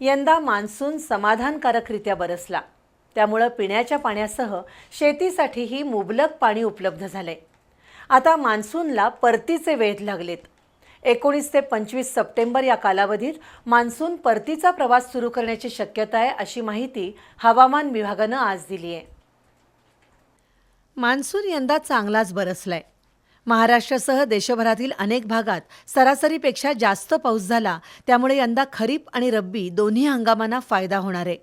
यंदा मान्सून समाधानकारकरित्या बरसला. त्यामुळं पिण्याच्या पाण्यासह शेतीसाठीही मुबलक पाणी उपलब्ध झाले आता मान्सूनला परतीचे वेध लागलेत. एकोणीस ते पंचवीस सप्टेंबर या कालावधीत मान्सून परतीचा प्रवास सुरू करण्याची शक्यता आहे अशी माहिती हवामान विभागानं आज दिली आहे मान्सून यंदा चांगलाच बरसलाय. महाराष्ट्रासह देशभरातील अनेक भागात सरासरीपेक्षा जास्त पाऊस झाला. त्यामुळे यंदा खरीप आणि रब्बी दोन्ही हंगामांना फायदा होणार आहे.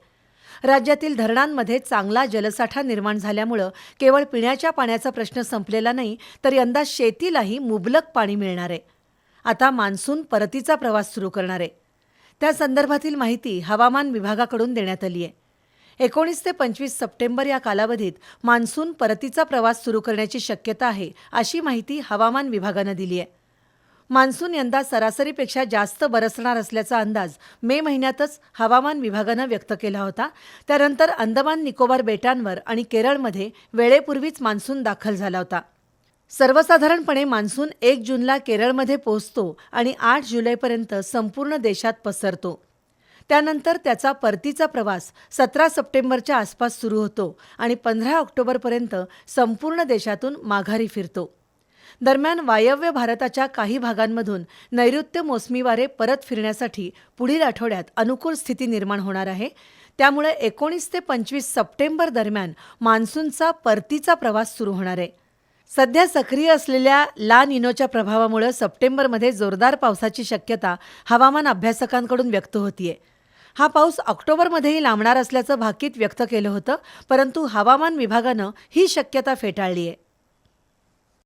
राज्यातील धरणांमध्ये चांगला जलसाठा निर्माण झाल्यामुळं केवळ पिण्याच्या पाण्याचा प्रश्न संपलेला नाही तर यंदा शेतीलाही मुबलक पाणी मिळणार आहे. आता मान्सून परतीचा प्रवास सुरू करणार आहे. त्या संदर्भातील माहिती हवामान विभागाकडून देण्यात आली आहे. एकोणीस ते पंचवीस सप्टेंबर या कालावधीत मान्सून परतीचा प्रवास सुरू करण्याची शक्यता आहे अशी माहिती हवामान विभागानं दिली आहे. मान्सून यंदा सरासरीपेक्षा जास्त बरसणार असल्याचा अंदाज मे महिन्यातच हवामान विभागानं व्यक्त केला होता. त्यानंतर अंदमान निकोबार बेटांवर आणि केरळमध्ये वेळेपूर्वीच मान्सून दाखल झाला होता. सर्वसाधारणपणे मान्सून एक जूनला केरळमध्ये पोहोचतो आणि आठ जुलैपर्यंत संपूर्ण देशात पसरतो. त्यानंतर त्याचा परतीचा प्रवास सतरा सप्टेंबरच्या आसपास सुरू होतो आणि पंधरा ऑक्टोबरपर्यंत संपूर्ण देशातून माघारी फिरतो. दरम्यान वायव्य भारताच्या काही भागांमधून नैऋत्य मोसमी वारे परत फिरण्यासाठी पुढील आठवड्यात अनुकूल स्थिती निर्माण होणार आहे. त्यामुळे एकोणीस ते पंचवीस सप्टेंबर दरम्यान मान्सूनचा परतीचा प्रवास सुरू होणार आहे. सध्या सक्रिय असलेल्या ला निनोच्या प्रभावामुळे सप्टेंबरमध्ये जोरदार पावसाची शक्यता हवामान अभ्यासकांकडून व्यक्त होतीये. हा पाऊस ऑक्टोबरमध्येही लांबणार असल्याचं भाकीत व्यक्त केलं होतं परंतु हवामान विभागानं ही शक्यता फेटाळली आहे